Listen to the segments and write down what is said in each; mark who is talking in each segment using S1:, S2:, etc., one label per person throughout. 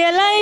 S1: ಎಲೈ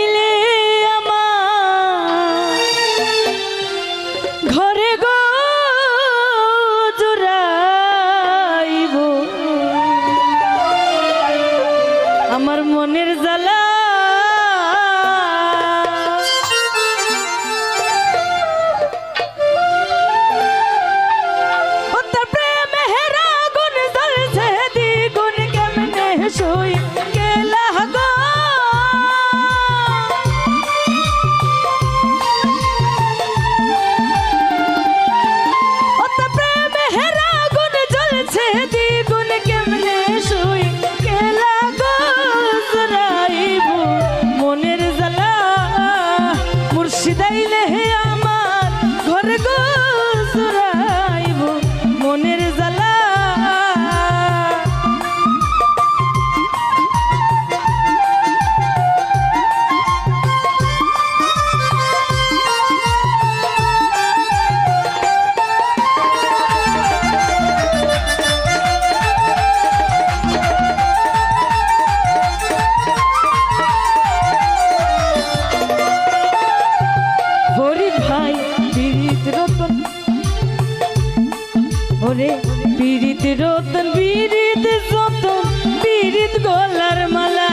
S1: গোলার মালা।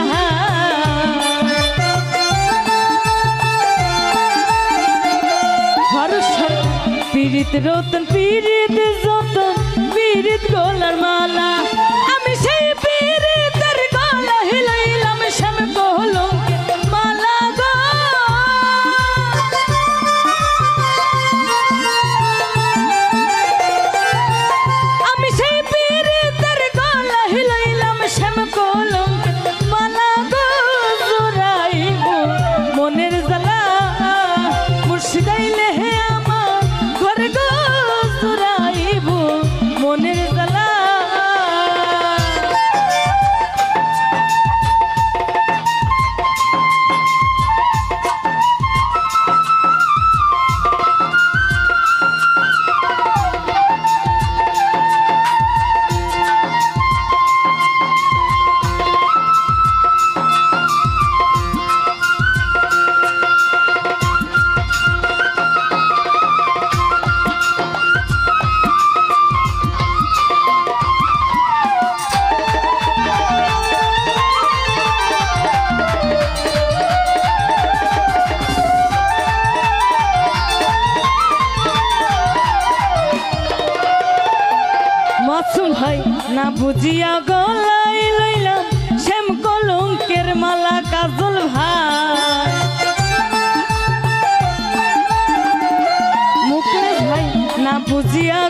S1: হর্ষণ পীড়িত রতন পীড়িত যতন পীড়িত গোলার মালা। ভাই না বুঝিয়া গলাই লইলাম শ্যাম কলঙ্কের মালা কাজল ভাই। মুখে ভাই না বুঝিয়া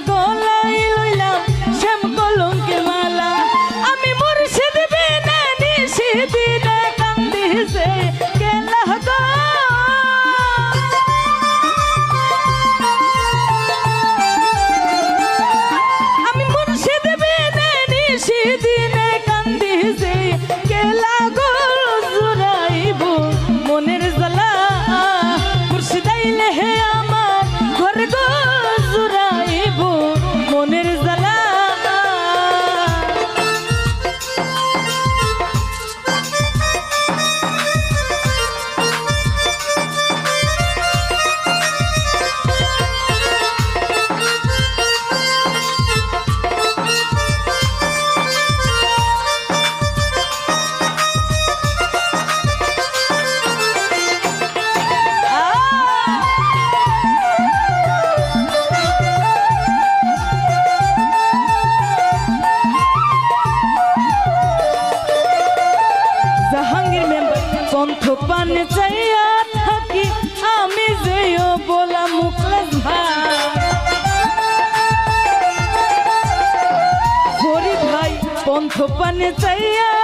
S1: খোপানে চাইয়া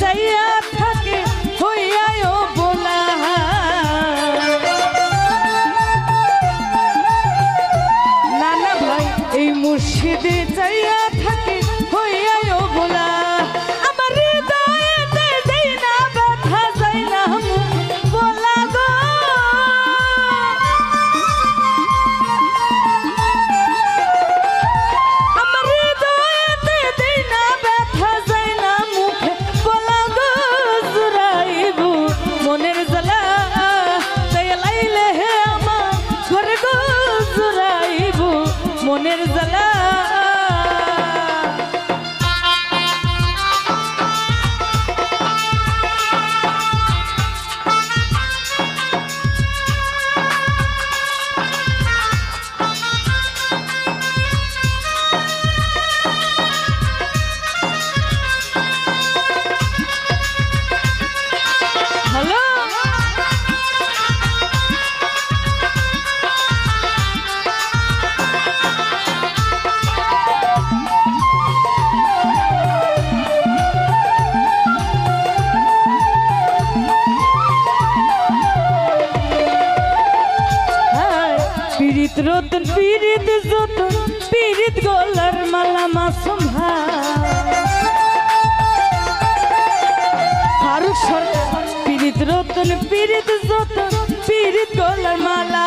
S1: চাইয়া থাকে হইয়ায় পীড়িত যত পীড়িত গোলার মালা